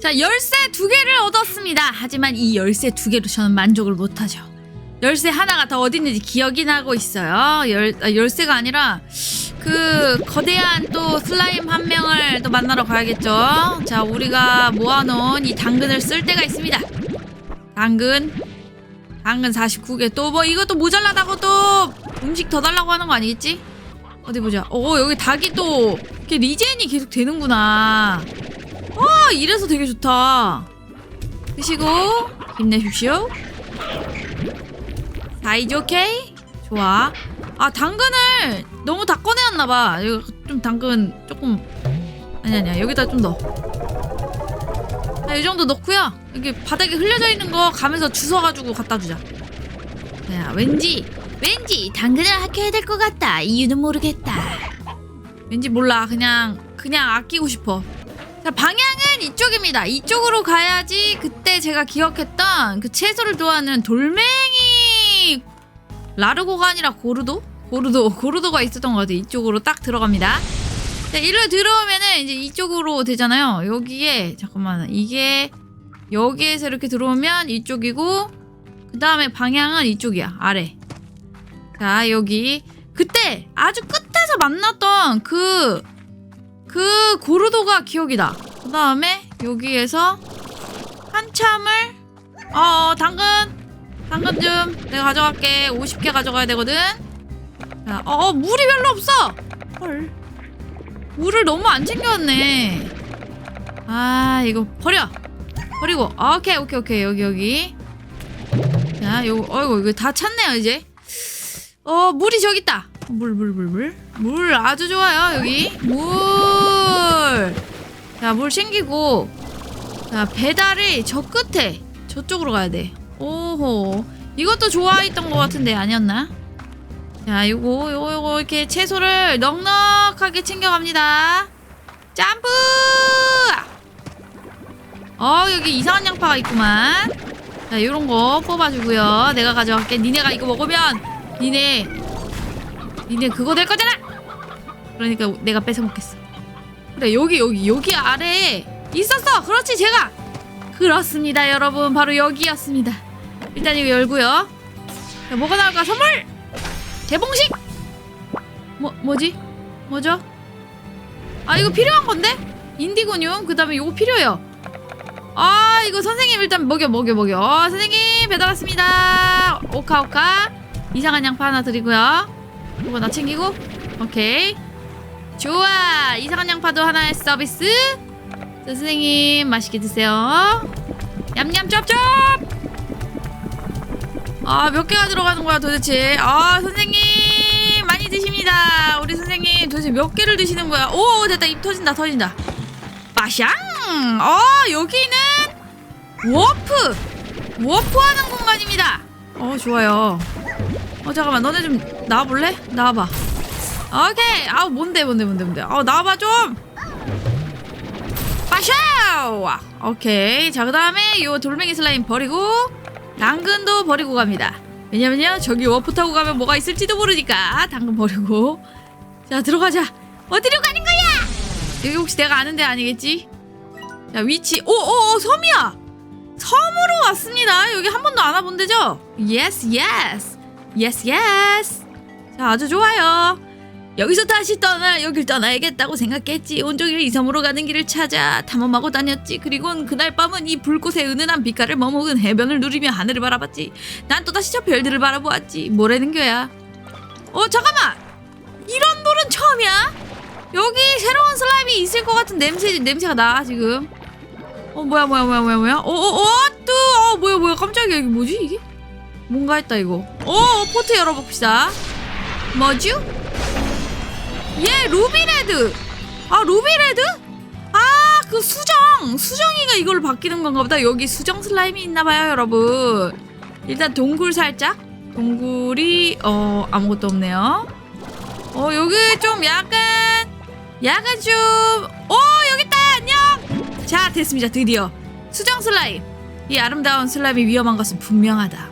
자, 열쇠 두 개를 얻었습니다. 하지만 이 열쇠 두 개로 저는 만족을 못하죠. 열쇠 하나가 더 어디 있는지 기억이 나고 있어요. 열, 아, 열쇠가 아니라 그 거대한 또 슬라임 한 명을 또 만나러 가야겠죠. 자, 우리가 모아놓은 이 당근을 쓸 때가 있습니다. 당근, 당근 49개. 또 뭐 이것도 모자라다고 또 음식 더 달라고 하는 거 아니겠지? 어디 보자. 오, 여기 닭이 또 이렇게 리젠이 계속 되는구나. 와, 이래서 되게 좋다. 드시고 힘내십시오. 사이좋게 좋아. 아 당근을 너무 다 꺼내왔나봐. 이거 좀 당근 조금 아니 아니야 여기다 좀 넣어. 자, 이 정도 넣고요. 여기 바닥에 흘려져 있는 거 가면서 주워가지고 갖다 주자. 야 왠지 왠지 당근을 아껴야 될 것 같다. 이유는 모르겠다. 왠지 몰라. 그냥 그냥 아끼고 싶어. 자, 방향 은 이쪽입니다. 이쪽으로 가야지 그때 제가 기억했던 그 채소를 좋아하는 돌멩이 라르고가 아니라 고르도? 고르도, 고르도가 있었던 것 같아요. 이쪽으로 딱 들어갑니다. 자, 이리로 들어오면은 이제 이쪽으로 되잖아요. 여기에, 잠깐만, 이게 여기에서 이렇게 들어오면 이쪽이고, 그 다음에 방향은 이쪽이야. 아래. 자, 여기. 그때 아주 끝에서 만났던 그, 그 고르도가 기억이 나. 그 다음에 여기에서 한참을 어 당근 당근 좀 내가 가져갈게. 50개 가져가야 되거든. 자, 어, 어 물이 별로 없어. 헐. 물을 너무 안 챙겨왔네. 아 이거 버려. 버리고 아, 오케이 오케이 오케이 여기 여기. 자 요거 어이구 이거 다 찼네요 이제. 어 물이 저기 있다. 물 물 물 물. 물 아주 좋아요 여기. 물. 자 물 챙기고. 자 배달이 저 끝에 저쪽으로 가야 돼. 오호. 이것도 좋아했던 것 같은데 아니었나? 자 요거 요거 요거 이렇게 채소를 넉넉하게 챙겨갑니다. 점프! 어 여기 이상한 양파가 있구만. 자 요런 거 뽑아주고요. 내가 가져갈게. 니네가 이거 먹으면 니네 니네 그거 될 거잖아. 그러니까 내가 뺏어 먹겠어. 그래 여기 여기 여기 아래에 있었어. 그렇지 제가. 그렇습니다 여러분 바로 여기였습니다. 일단 이거 열고요. 자, 뭐가 나올까 선물. 개봉식. 뭐 뭐지? 뭐죠? 아 이거 필요한 건데? 인디고늄 그다음에 요거 필요해요. 아 이거 선생님 일단 먹여 먹여 먹여. 어, 선생님 배달 왔습니다. 오카 오카. 이상한 양파 하나 드리고요. 이거 나 챙기고. 오케이. 좋아. 이상한 양파도 하나의 서비스. 자, 선생님 맛있게 드세요. 냠냠 쩝쩝. 아, 몇 개가 들어가는 거야 도대체? 아, 선생님 많이 드십니다. 우리 선생님 도대체 몇 개를 드시는 거야? 오, 됐다. 입 터진다. 터진다. 빠샹. 어, 여기는 워프. 워프 하는 공간입니다. 어, 좋아요. 어, 잠깐만. 너네 좀 나와 볼래? 나와 봐. 오케이. 아우, 뭔데 뭔데 뭔데 뭔데. 어, 나와 봐 좀. 빠샤우! 오케이. 자, 그 다음에 요 돌멩이 슬라임 버리고, 당근도 버리고 갑니다. 왜냐면요, 저기 워프 타고 가면 뭐가 있을지도 모르니까, 당근 버리고. 자, 들어가자. 어디로 가는 거야? 여기 혹시 내가 아는 데 아니겠지? 자, 위치. 오, 오, 오, 섬이야! 섬으로 왔습니다. 여기 한 번도 안 와본 데죠? 예스, 예스. 예스, 예스. 자, 아주 좋아요. 여기서 다시 떠나 여길 떠나야겠다고 생각했지. 온종일 이 섬으로 가는 길을 찾아 탐험하고 다녔지. 그리곤 그날 밤은 이 불꽃의 은은한 빛깔을 머무은 해변을 누리며 하늘을 바라봤지. 난 또다시 저 별들을 바라보았지. 뭐라는 거야? 어 잠깐만! 이런 돌은 처음이야? 여기 새로운 슬라임이 있을 것 같은 냄새 냄새가 나 지금. 어 뭐야 뭐야 뭐야 뭐야 뭐야? 어어어뚜어 뭐야 뭐야. 깜짝이야. 이게 뭐지 이게? 뭔가 했다 이거. 어 포트 열어봅시다. 뭐죠? 얘 루비레드. 아 루비레드? 아 그 수정. 수정이가 이걸로 바뀌는 건가 보다. 여기 수정 슬라임이 있나봐요 여러분. 일단 동굴 살짝. 동굴이 어 아무것도 없네요. 어 여기 좀 약간 약간 좀어 여기 있다! 안녕! 자 됐습니다. 드디어. 수정 슬라임. 이 아름다운 슬라임이 위험한 것은 분명하다.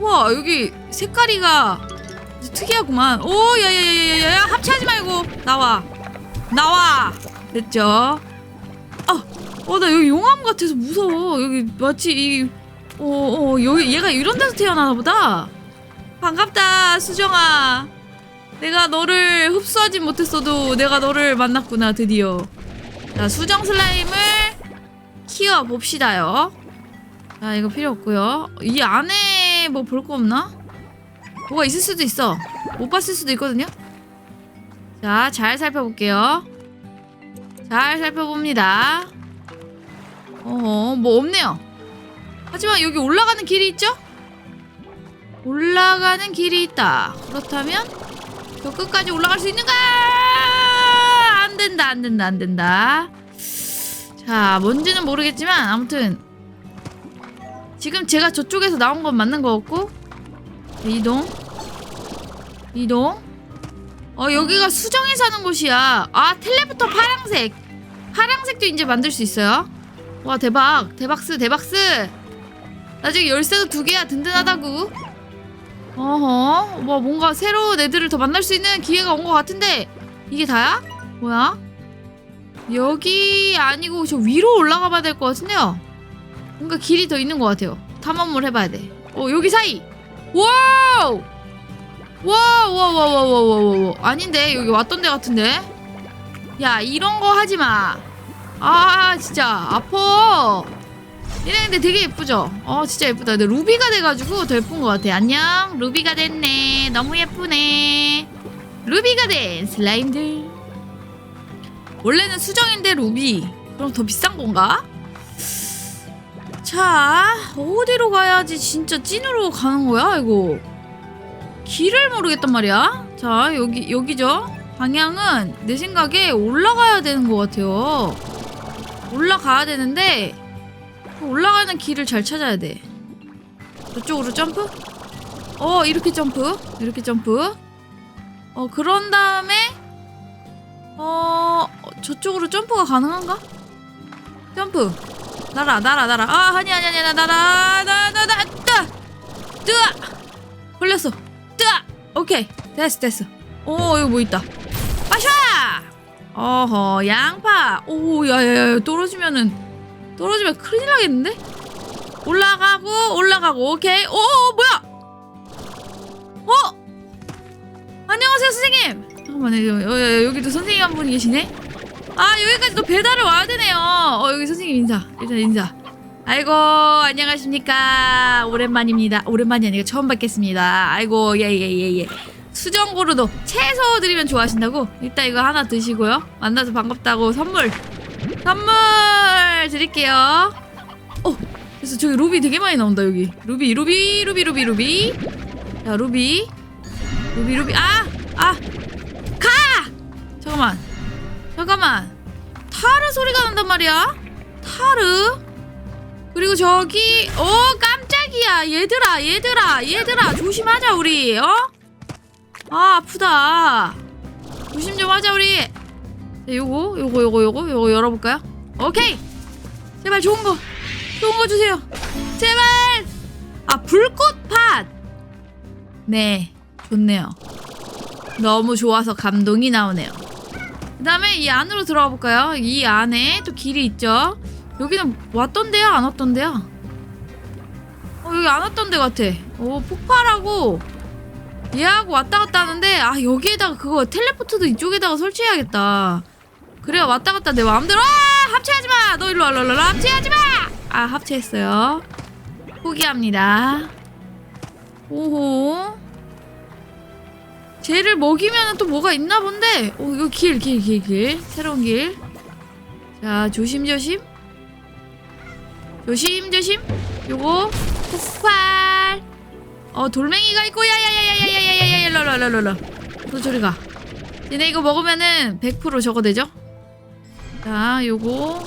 와 여기 색깔이가 특이하구만. 오, 야야야야야, 합체하지 말고 나와, 나와. 됐죠? 어, 어, 나 여기 용암 같아서 무서워. 여기 마치 이, 어, 어, 여기 얘가 이런 데서 태어나나 보다. 반갑다, 수정아. 내가 너를 흡수하진 못했어도 내가 너를 만났구나, 드디어. 자, 수정 슬라임을 키워 봅시다요. 자, 이거 필요 없고요. 이 안에 뭐 볼 거 없나? 뭐가 있을 수도 있어. 못 봤을 수도 있거든요. 자, 잘 살펴볼게요. 잘 살펴봅니다. 어, 뭐 없네요. 하지만 여기 올라가는 길이 있죠? 올라가는 길이 있다. 그렇다면 저 끝까지 올라갈 수 있는가? 안 된다, 안 된다, 안 된다. 자, 뭔지는 모르겠지만 아무튼 지금 제가 저쪽에서 나온 건 맞는 거 같고 이동? 이동? 어 여기가 수정이 사는 곳이야. 아 텔레부터 파랑색. 파랑색도 이제 만들 수 있어요? 와 대박. 대박스 대박스. 나중에 열쇠도 두 개야. 든든하다구 어허. 뭐 뭔가 새로운 애들을 더 만날 수 있는 기회가 온 것 같은데. 이게 다야? 뭐야? 여기 아니고 저 위로 올라가 봐야 될 것 같은데요? 뭔가 길이 더 있는 것 같아요. 탐험을 해봐야 돼어 여기 사이 와우 와와와와와와와 아닌데 여기 왔던 데 같은데 야 이런 거 하지 마. 아 진짜 아파. 얘네 근데 되게 예쁘죠? 어 진짜 예쁘다. 근데 루비가 돼가지고 더 예쁜 것 같아. 안녕 루비가 됐네. 너무 예쁘네. 루비가 된 슬라임들. 원래는 수정인데 루비. 그럼 더 비싼 건가? 자 어디로 가야지 진짜 찐으로 가는 거야 이거? 길을 모르겠단 말이야. 자, 여기 여기죠. 방향은 내 생각에 올라가야 되는 것 같아요. 올라가야 되는데 올라가는 길을 잘 찾아야 돼. 저쪽으로 점프? 어, 이렇게 점프. 이렇게 점프. 어, 그런 다음에 어, 저쪽으로 점프가 가능한가? 점프. 날아, 날아, 날아. 아, 아니, 아니, 아니, 나, 나, 나, 나, 나, 나, 뜨! 뜨! 걸렸어. 뜨아! 오케이. 됐어 됐어. 오 여기 뭐 있다. 아샤! 어허 양파. 오 야야야 떨어지면은 떨어지면 큰일 나겠는데? 올라가고 올라가고. 오케이. 오 뭐야? 어? 안녕하세요 선생님. 잠깐만요. 여, 여, 여기도 선생님 한 분이 계시네. 아 여기까지 또 배달을 와야 되네요. 어 여기 선생님 인사. 일단 인사. 아이고 안녕하십니까. 오랜만입니다. 오랜만이 아니라 처음 뵙겠습니다. 아이고 예예 예 예. 수정고르도 채소 드리면 좋아하신다고? 일단 이거 하나 드시고요. 만나서 반갑다고 선물. 선물 드릴게요. 어 그래서 저기 루비 되게 많이 나온다 여기. 루비 루비 루비 루비 루비. 야 루비. 루비 루비. 아 아 가! 잠깐만. 잠깐만. 타르 소리가 난단 말이야 타르 그리고 저기 어 깜짝이야. 얘들아 얘들아 얘들아. 조심하자 우리. 어? 아 아프다. 조심 좀 하자 우리. 자, 요거 요거 요거 요거 요거 열어볼까요? 오케이. 제발 좋은 거 좋은 거 주세요. 제발. 아 불꽃팥 네 좋네요. 너무 좋아서 감동이 나오네요. 그 다음에 이 안으로 들어가 볼까요? 이 안에 또 길이 있죠 여기는 왔던 데야 안 왔던 데야? 어 여기 안 왔던 데 같아. 오 폭발하고 얘하고 왔다 갔다 하는데 아 여기에다가 그거 텔레포트도 이쪽에다가 설치해야겠다. 그래야 왔다 갔다 내 마음대로 아 합체하지 마. 너 일로 와, 일로 와, 합체하지 마. 아 합체했어요. 포기합니다. 오호. 쟤를 먹이면 또 뭐가 있나 본데. 오 이거 길 길 길길 새로운 길. 자 조심조심. 조심조심. 요거 폭발. 어 돌멩이가 있고 야야야야야야야야야 일로일로일로일로. 너 저리 가. 얘네 이거 먹으면은 100% 저거 되죠? 자 요거.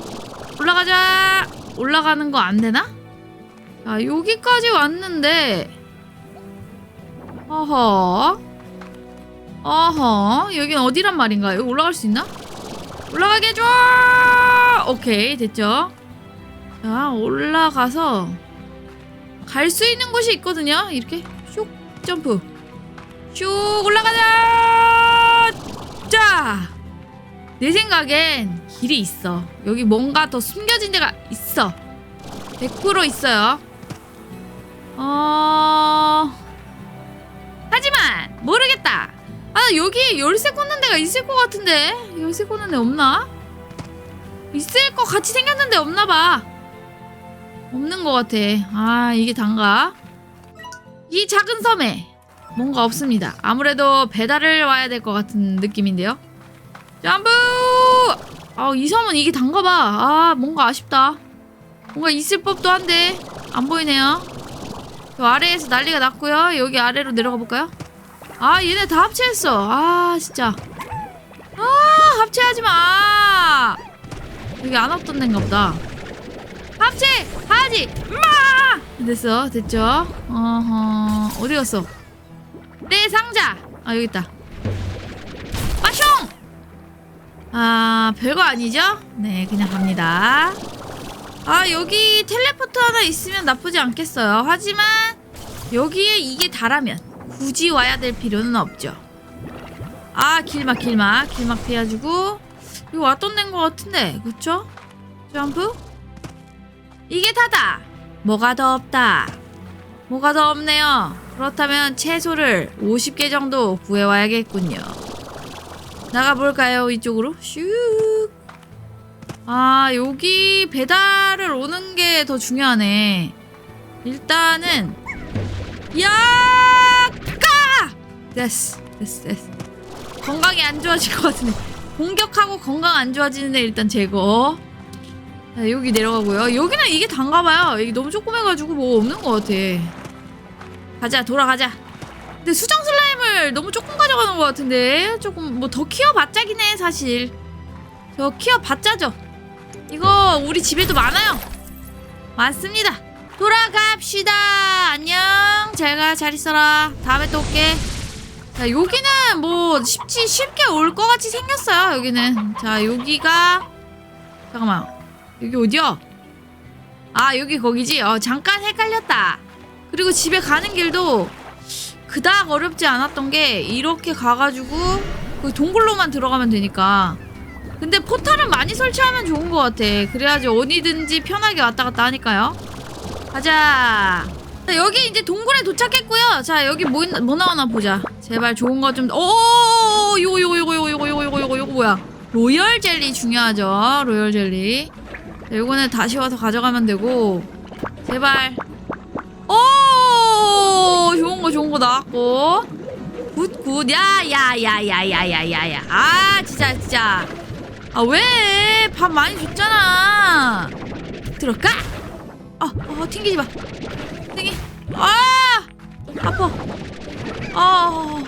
올라가자. 올라가는 거 안 되나? 자 여기까지 왔는데. 어허. 어허. 여긴 어디란 말인가요? 올라갈 수 있나? 올라가게 해줘! 오케이 됐죠 자 올라가서 갈 수 있는 곳이 있거든요 이렇게 슉 점프 슉 올라가자 자 내 생각엔 길이 있어. 여기 뭔가 더 숨겨진 데가 있어. 100% 있어요. 어... 하지만 모르겠다. 아 여기 열쇠 꽂는 데가 있을 것 같은데 열쇠 꽂는 데 없나? 있을 것 같이 생겼는데 없나 봐. 없는 것 같아. 아 이게 단가? 이 작은 섬에 뭔가 없습니다. 아무래도 배달을 와야 될 것 같은 느낌인데요. 점프! 아, 이 섬은 이게 단가 봐. 아, 뭔가 아쉽다. 뭔가 있을 법도 한데 안 보이네요. 저 아래에서 난리가 났고요. 여기 아래로 내려가 볼까요? 아, 얘네 다 합체했어. 아, 진짜. 아, 합체하지 마. 여기 안 왔던 데인가 보다. 합체 하지 마. 됐어, 됐죠? 어허, 어디 갔어? 내 상자. 아, 여기 있다. 마숑! 아, 별거 아니죠? 네, 그냥 갑니다. 아, 여기 텔레포트 하나 있으면 나쁘지 않겠어요. 하지만 여기에 이게 다라면 굳이 와야 될 필요는 없죠. 아, 길막, 길막. 길막 피해주고. 이거 왔던 데인 것 같은데, 그쵸? 점프? 이게 다다! 뭐가 더 없다? 뭐가 더 없네요. 그렇다면 채소를 50개 정도 구해와야겠군요. 나가볼까요? 이쪽으로? 슉. 아, 여기 배달을 오는 게 더 중요하네. 일단은, 야! 까! 됐어, 됐어, 됐어. 건강이 안 좋아질 것 같은데. 공격하고 건강 안 좋아지는데 일단 제거. 자, 여기 내려가고요. 여기는 이게 단가봐요. 여기 너무 조그매가지고 뭐 없는 것 같아. 가자, 돌아가자. 근데 수정 슬라임을 너무 조금 가져가는 것 같은데. 조금 뭐 더 키워봤자긴 해 사실. 저 키워봤자죠. 이거 우리 집에도 많아요. 많습니다. 돌아갑시다. 안녕. 잘가 잘 있어라. 다음에 또 올게. 자 여기는 뭐 쉽지 쉽게 올 것 같이 생겼어요 여기는. 자 여기가 잠깐만 여기 어디야? 아 여기 거기지? 어 잠깐 헷갈렸다. 그리고 집에 가는 길도 그닥 어렵지 않았던 게 이렇게 가가지고 그 동굴로만 들어가면 되니까. 근데 포탈은 많이 설치하면 좋은 것 같아. 그래야지 어디든지 편하게 왔다 갔다 하니까요. 가자. 자, 여기 이제 동굴에 도착했고요. 자 여기 뭐, 있나, 뭐 나오나 보자. 제발 좋은 거좀 오오오오 어, 어, 어, 요거 요거 요거 요거 요거 요거 요거 뭐야? 로열 젤리 중요하죠. 로열 젤리. 자, 요거는 다시 와서 가져가면 되고. 제발. 오! 좋은 거 좋은 거 나왔고. 굿굿. 야야야야야야야야. 아 진짜 진짜. 아 왜? 밥 많이 줬잖아. 들어가. 아 어, 튕기지 마. 튕기. 아! 아파. 어어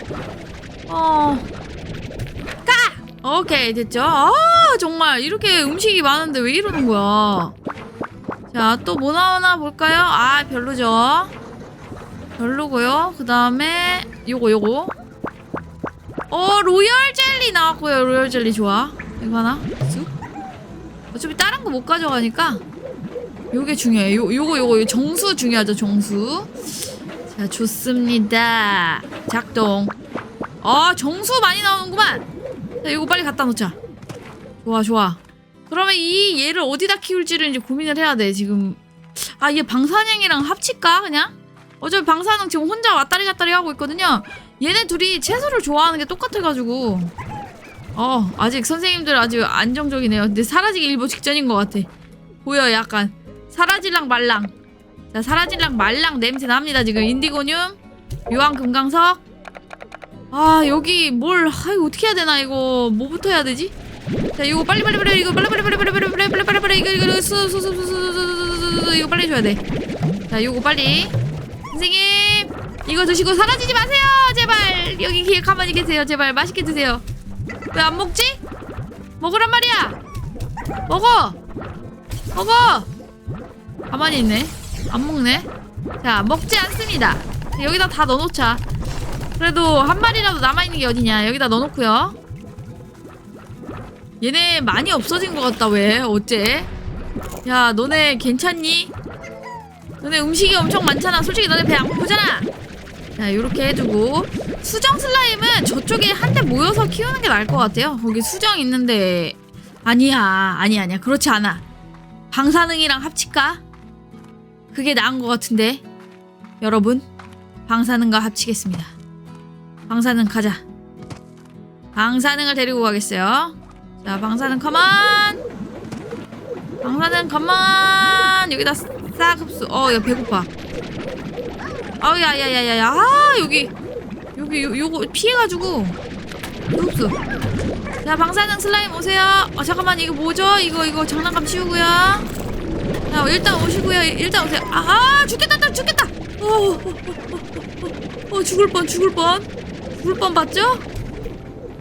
가! 오케이 됐죠? 아 정말 이렇게 음식이 많은데 왜 이러는 거야 자, 또 뭐 나오나 볼까요? 아, 별로죠. 별로고요. 그 다음에 요거 요거. 어, 로열 젤리 나왔고요. 로열 젤리 좋아. 이거 하나. 쑥. 어차피 다른 거 못 가져가니까 요게 중요해. 요 요거 요거 요 정수 중요하죠. 정수. 자, 좋습니다. 작동. 아, 정수 많이 나오는구만. 자, 이거 빨리 갖다 놓자. 좋아, 좋아. 그러면 이 얘를 어디다 키울지를 이제 고민을 해야 돼 지금. 아 얘 방사능이랑 합칠까 그냥? 어차피 방사능 지금 혼자 왔다리 갔다리 하고 있거든요. 얘네 둘이 채소를 좋아하는 게 똑같아가지고. 어 아직 선생님들 아주 안정적이네요. 근데 사라지기 일보 직전인 것 같아. 보여 약간. 사라질랑 말랑. 자 사라질랑 말랑 냄새 납니다 지금. 인디고늄 유황 금강석. 아 여기 뭘 아, 이거 어떻게 해야 되나 이거. 뭐부터 해야 되지? 자 이거 빨리 빨리 빨리 이거 빨리 빨리 빨리 빨리 빨리 빨리 빨리 빨리 빨리 이거 이거 수수수수수수수 이거 빨리 줘야 돼. 자 이거 빨리 선생님 이거 드시고 사라지지 마세요 제발 여기 기 가만히 계세요 제발 맛있게 드세요. 왜 안 먹지? 먹으란 말이야. 먹어 먹어 가만히 있네 안 먹네. 자 먹지 않습니다. 여기다 다 넣어놓자. 그래도 한 마리라도 남아있는 게 어디냐 여기다 넣어놓고요. 얘네 많이 없어진 것 같다 왜 어째 야 너네 괜찮니? 너네 음식이 엄청 많잖아 솔직히 너네 배 안 고프잖아 자 요렇게 해두고 수정 슬라임은 저쪽에 한데 모여서 키우는 게 나을 것 같아요. 거기 수정 있는데 아니야, 아니 아니야. 그렇지 않아. 방사능이랑 합칠까? 그게 나은 것 같은데. 여러분, 방사능과 합치겠습니다. 방사능 가자. 방사능을 데리고 가겠어요. 자, 방사능 컴온. 방사능 컴온. 여기다 싹 흡수. 어, 야 배고파. 아우 야야야야야. 아, 여기 여기 요, 요거 피해가지고 흡수. 자, 방사능 슬라임 오세요. 어, 잠깐만 이거 뭐죠? 이거 이거 장난감 치우고요. 자, 일단 오시고요. 일단 오세요. 아, 아 죽겠다, 나 죽겠다. 어, 어, 어, 어, 어, 죽을 뻔, 죽을 뻔, 죽을 뻔 봤죠?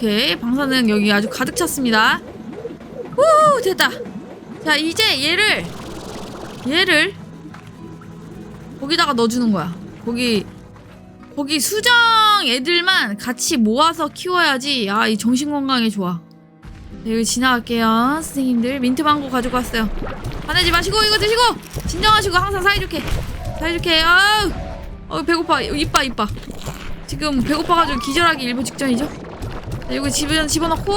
오케이, 방사능 여기 아주 가득 찼습니다. 후, 됐다. 자, 이제 얘를 얘를 거기다가 넣어주는 거야. 거기 거기 수정 애들만 같이 모아서 키워야지. 아, 이 정신 건강에 좋아. 네, 여기 지나갈게요, 선생님들. 민트 망고 가지고 왔어요. 화내지 마시고 이거 드시고 진정하시고 항상 사이좋게 사이좋게. 아우, 어 배고파. 이빠 이빠. 지금 배고파가지고 기절하기 일보 직전이죠. 자, 여기 집어 집어넣고.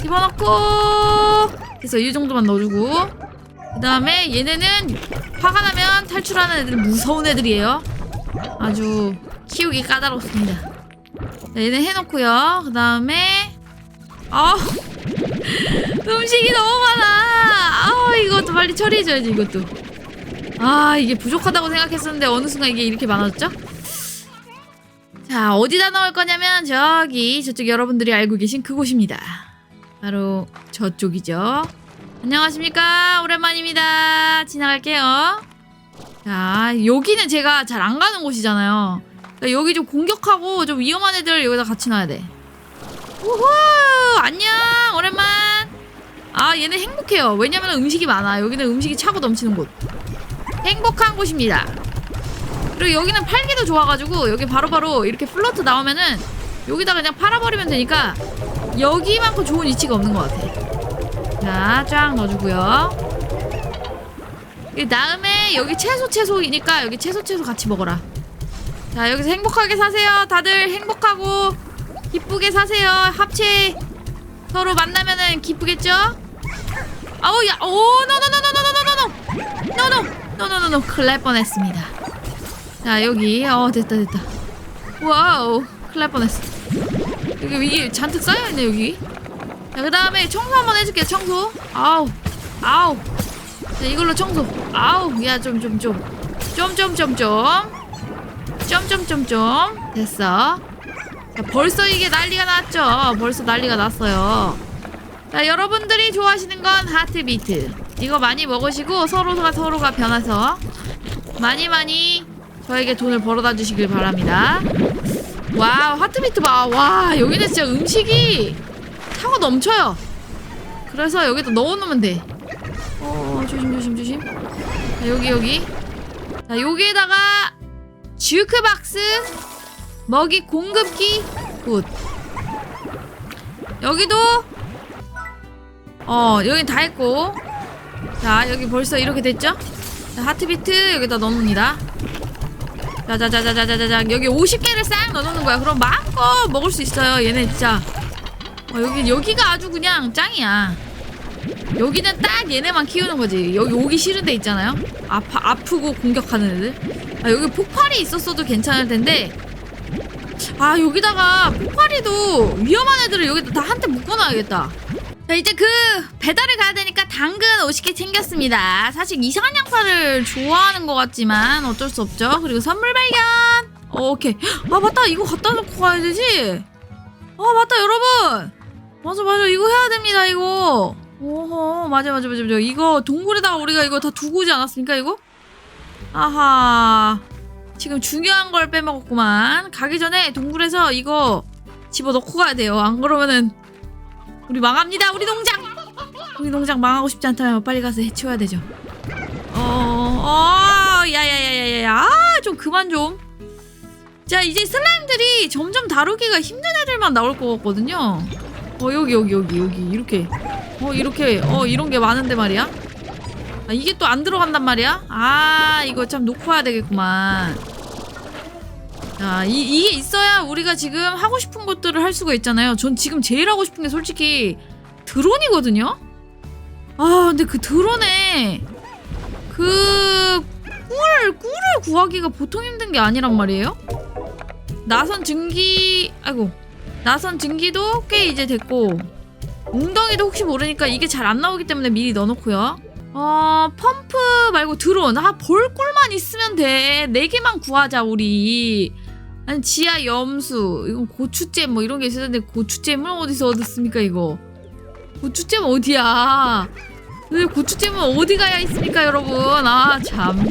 집어넣고. 그래서 이 정도만 넣어주고. 그 다음에 얘네는 화가 나면 탈출하는 애들 무서운 애들이에요. 아주 키우기 까다롭습니다. 자, 얘네 해놓고요. 그 다음에 아 음식이 너무 많아. 아 이것도 빨리 처리해줘야지 이것도. 아 이게 부족하다고 생각했었는데 어느 순간 이게 이렇게 많아졌죠? 자 어디다 넣을 거냐면 저기 저쪽 여러분들이 알고 계신 그곳입니다. 바로 저쪽이죠. 안녕하십니까? 오랜만입니다. 지나갈게요. 자 여기는 제가 잘 안 가는 곳이잖아요. 그러니까 여기 좀 공격하고 좀 위험한 애들 여기다 같이 놔야 돼. 우후! 안녕! 오랜만! 아 얘네 행복해요. 왜냐면 음식이 많아. 여기는 음식이 차고 넘치는 곳. 행복한 곳입니다 그리고 여기는 팔기도 좋아가지고 여기 바로바로 이렇게 플러트 나오면은 여기다 그냥 팔아버리면 되니까 여기만큼 좋은 위치가 없는 것 같아. 자, 쫙 넣어주고요. 그 다음에 여기 채소 채소이니까 여기 채소 채소 같이 먹어라. 자, 여기서 행복하게 사세요. 다들 행복하고 기쁘게 사세요. 합체 서로 만나면은 기쁘겠죠? 아우 야, 오, 노노노노노노노노노노노노노노노 날 뻔했습니다. 자 여기. 어 됐다 됐다. 와우 큰일 날 뻔했어. 여기 이게 잔뜩 쌓여있네 여기. 자그 다음에 청소 한번 해줄게 청소. 아우 아우. 자 이걸로 청소. 아우 야좀좀 좀 좀 좀좀좀좀좀좀좀 됐어. 자, 벌써 이게 난리가 났죠? 벌써 난리가 났어요. 자 여러분들이 좋아하시는 건 하트 비트. 이거 많이 먹으시고 서로가 서로가 변해서 많이 많이 저에게 돈을 벌어다 주시길 바랍니다 와우 하트비트 봐. 와 여기는 진짜 음식이 차고 넘쳐요. 그래서 여기다 넣어놓으면 돼. 어 조심 조심 조심. 자, 여기 여기. 자 여기에다가 주크박스 먹이 공급기 굿. 여기도 어 여기 다 했고 자 여기 벌써 이렇게 됐죠? 자, 하트비트 여기다 넣습니다. 자자자자자자자 여기 50개를 싹 넣어놓는 거야. 그럼 마음껏 먹을 수 있어요. 얘네 진짜. 어, 여기 여기가 아주 그냥 짱이야. 여기는 딱 얘네만 키우는 거지. 여기 오기 싫은 데 있잖아요. 아파 아프고 공격하는 애들. 아 여기 폭발이 있었어도 괜찮을 텐데. 아 여기다가 폭발이도 위험한 애들을 여기다 다 한테 묶어놔야겠다. 자 이제 그 배달을 가야 되니까 당근 50개 챙겼습니다. 사실 이상한 양파를 좋아하는 것 같지만 어쩔 수 없죠. 그리고 선물 발견. 어, 오케이. 아 맞다 이거 갖다 놓고 가야 되지. 아 맞다 여러분. 맞아 맞아 이거 해야 됩니다 이거. 오호 맞아 맞아 맞아 맞아 이거 동굴에다가 우리가 이거 다 두고 오지 않았습니까 이거? 아하. 지금 중요한 걸 빼먹었구만. 가기 전에 동굴에서 이거 집어 넣고 가야 돼요. 안 그러면은 우리 망합니다. 우리 농장. 우리 농장 망하고 싶지 않다면 빨리 가서 해치워야 되죠. 어, 어, 야야야야야야. 아, 좀 그만 좀. 자, 이제 슬라임들이 점점 다루기가 힘든 애들만 나올 것 같거든요. 어, 여기 여기 여기 여기 이렇게. 어, 이렇게 어, 이런 게 많은데 말이야. 아, 이게 또 안 들어간단 말이야? 아, 이거 참 놓고 와야 되겠구만. 자, 이, 이게 있어야 우리가 지금 하고 싶은 것들을 할 수가 있잖아요. 전 지금 제일 하고 싶은 게 솔직히 드론이거든요? 아, 근데 그 드론에 그 꿀, 꿀을 구하기가 보통 힘든 게 아니란 말이에요? 나선 증기, 아이고. 나선 증기도 꽤 이제 됐고, 웅덩이도 혹시 모르니까 이게 잘 안 나오기 때문에 미리 넣어놓고요. 어, 펌프 말고 드론. 아, 볼 꿀만 있으면 돼. 네 개만 구하자, 우리. 아니, 지하 염수. 이건 고추잼 뭐 이런 게 있어야 되는데, 고추잼을 어디서 얻었습니까, 이거? 고추잼 어디야? 왜 고추잼은 어디 가야 있습니까, 여러분? 아, 참.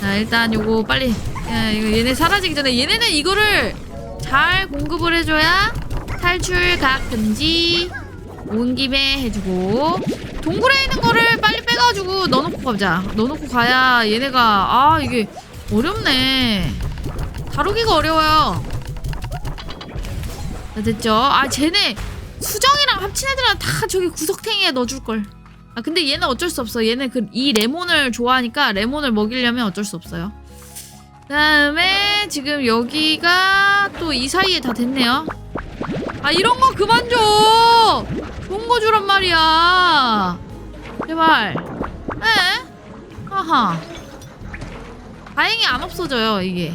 자, 일단 요거 빨리. 야, 이거 얘네 사라지기 전에 얘네는 이거를 잘 공급을 해줘야 탈출 각 금지 온 김에 해주고 동굴에 있는 거를 빨리 빼가지고 넣어놓고 가자. 넣어놓고 가야 얘네가 아 이게 어렵네. 다루기가 어려워요. 자, 됐죠? 아 쟤네 수정이랑 합친 애들은 다 저기 구석탱이에 넣어줄 걸. 아 근데 얘는 어쩔 수 없어. 얘는 그 이 레몬을 좋아하니까 레몬을 먹이려면 어쩔 수 없어요. 그다음에 지금 여기가 또 이 사이에 다 됐네요. 아 이런 거 그만 줘. 좋은 거 주란 말이야. 제발. 에? 아하. 다행히 안 없어져요 이게.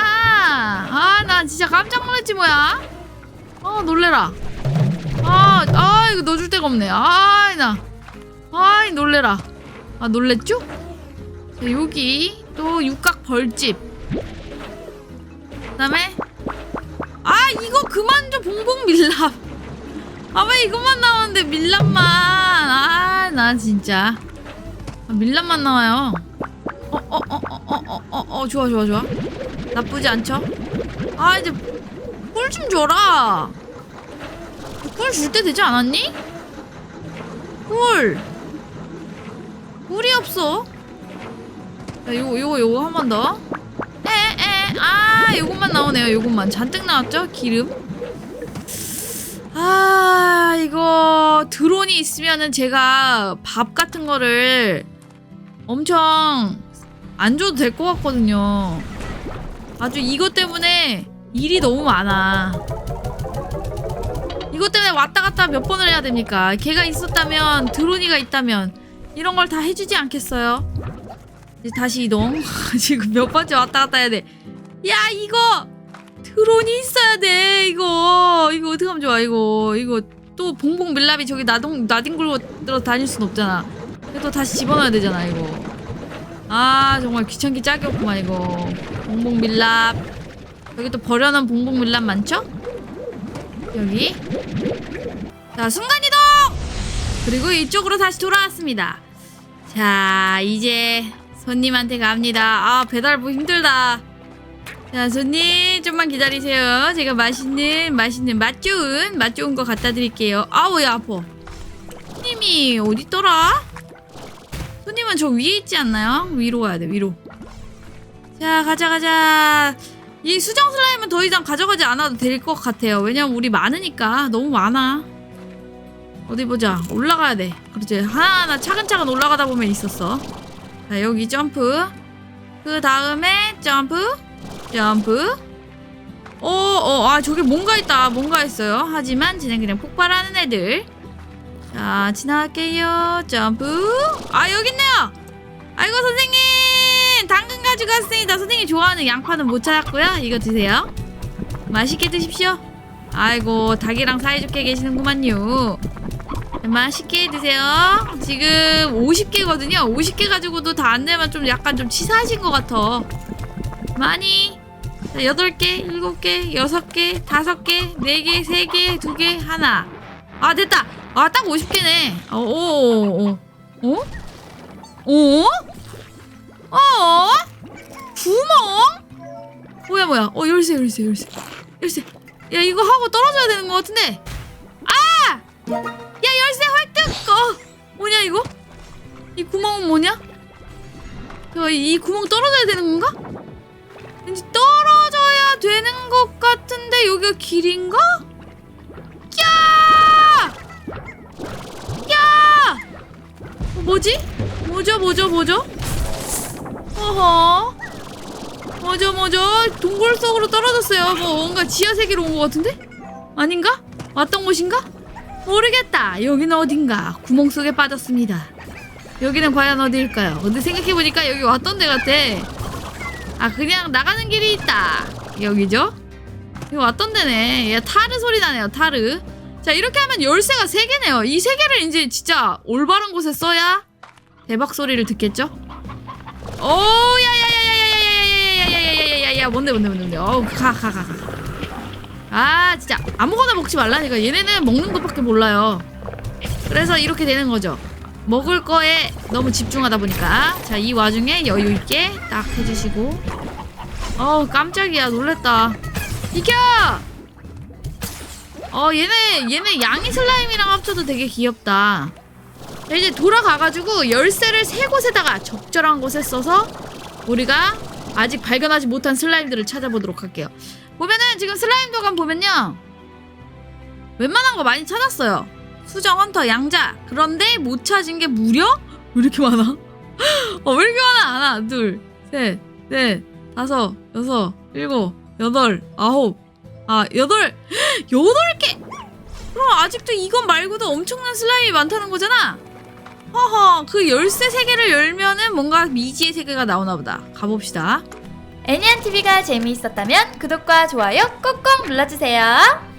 아 나 진짜 깜짝 놀랐지 뭐야? 아 놀래라. 아, 아 이거 넣어줄 데가 없네. 아이 나. 아이 놀래라. 아 놀랬죠? 자, 여기 또 육각 벌집. 그다음에 아 이거 그만 좀 봉봉 밀랍. 아 왜 이것만 나오는데 밀랍만? 아 나 진짜. 아, 밀랍만 나와요. 어 어 어 어 어 어 어 좋아 좋아 좋아 나쁘지 않죠? 아 이제 꿀 좀 줘라. 꿀 줄 때 되지 않았니? 꿀. 꿀이 없어. 야 요거 요거 요거 한 번 더. 에에 아 요것만 나오네요 요것만. 잔뜩 나왔죠 기름? 아 이거 드론이 있으면은 제가 밥 같은 거를 엄청 안 줘도 될 것 같거든요 아주 이것 때문에 일이 너무 많아 이것 때문에 왔다 갔다 몇 번을 해야 됩니까 걔가 있었다면 드론이가 있다면 이런 걸 다 해주지 않겠어요 이제 다시 이동. 지금 몇 번째 왔다 갔다 해야 돼. 야 이거 드론이 있어야 돼. 이거 이거 어떻게 하면 좋아 이거 이거 또 봉봉 밀랍이 저기 나동 나뒹굴고 들어 다닐 순 없잖아. 또 다시 집어넣어야 되잖아 이거. 아 정말 귀찮기 짝이 없구만 이거. 봉봉 밀랍. 여기 또 버려놓은 봉봉 밀랍 많죠? 여기. 자 순간이동. 그리고 이쪽으로 다시 돌아왔습니다. 자 이제 손님한테 갑니다. 아 배달부 힘들다. 자 손님 좀만 기다리세요. 제가 맛있는 맛있는 맛 좋은 맛 좋은 거 갖다 드릴게요. 아우 야 아파. 손님이 어디 있더라? 손님은 저 위에 있지 않나요? 위로 가야 돼 위로. 자 가자 가자. 이 수정 슬라임은 더 이상 가져가지 않아도 될 것 같아요. 왜냐면 우리 많으니까 너무 많아. 어디 보자. 올라가야 돼. 그렇지. 하나하나 차근차근 올라가다 보면 있었어. 자, 여기 점프. 그 다음에 점프. 점프. 어, 어, 아, 저기 뭔가 있다. 뭔가 있어요. 하지만 쟤는 그냥 폭발하는 애들. 자, 지나갈게요. 점프. 아, 여기 있네요. 아이고, 선생님. 당근 가지고 왔습니다. 선생님이 좋아하는 양파는 못 찾았고요. 이거 드세요. 맛있게 드십시오. 아이고 닭이랑 사이좋게 계시는구만요. 맛있게 드세요. 지금 50개거든요. 50개 가지고도 다 안 되면 좀 약간 좀 치사하신 것 같아. 많이. 자, 8개, 7개, 6개, 5개, 4개, 3개, 2개, 하나. 아, 됐다. 아, 딱 50개네. 어, 오, 오, 오. 어? 어? 어? 구멍? 뭐야, 뭐야. 어, 열쇠, 열쇠, 열쇠. 열쇠. 야, 이거 하고 떨어져야 되는 것 같은데. 아! 야, 열쇠 획득! 어, 뭐냐, 이거? 이 구멍은 뭐냐? 야, 이 구멍 떨어져야 되는 건가? 왠지 떨어져야 되는 것 같은데 여기가 길인가? 야! 야! 뭐지? 뭐죠 뭐죠 뭐죠? 어허 뭐죠 뭐죠? 동굴 속으로 떨어졌어요 뭐 뭔가 지하 세계로 온 것 같은데? 아닌가? 왔던 곳인가? 모르겠다 여기는 어딘가 구멍 속에 빠졌습니다 여기는 과연 어디일까요? 근데 생각해보니까 여기 왔던 데 같아 아 그냥 나가는 길이 있다 여기죠? 여기 왔던 데네 야 타르 소리 나네요 타르 자 이렇게 하면 열쇠가 세개네요이 세개를 이제 진짜 올바른 곳에 써야 대박 소리를 듣겠죠? 오 야야야야야야야야야야야야야야야야 뭔데 뭔데 뭔데 뭔데 어우 가가 가 가 아 진짜 아무거나 먹지 말라니까 얘네는 먹는 것밖에 몰라요 그래서 이렇게 되는 거죠 먹을 거에 너무 집중하다 보니까 자 이 와중에 여유 있게 딱 해주시고 어우 깜짝이야 놀랬다 비켜 어 얘네 얘네 양이 슬라임이랑 합쳐도 되게 귀엽다. 자, 이제 돌아가가지고 열쇠를 세 곳에다가 적절한 곳에 써서 우리가 아직 발견하지 못한 슬라임들을 찾아보도록 할게요. 보면은 지금 슬라임 도감 보면요. 웬만한 거 많이 찾았어요. 수정 헌터 양자. 그런데 못 찾은 게 무려? 왜 이렇게 많아? 어 왜 이렇게 많아? 하나 둘 셋 넷 다섯 여섯 일곱 여덟 아홉 아 여덟 여덟 개? 그럼 아직도 이것 말고도 엄청난 슬라임이 많다는 거잖아. 허허 그 열쇠 세 개를 열면은 뭔가 미지의 세계가 나오나 보다. 가봅시다. 애니안TV가 재미있었다면 구독과 좋아요 꾹꾹 눌러주세요.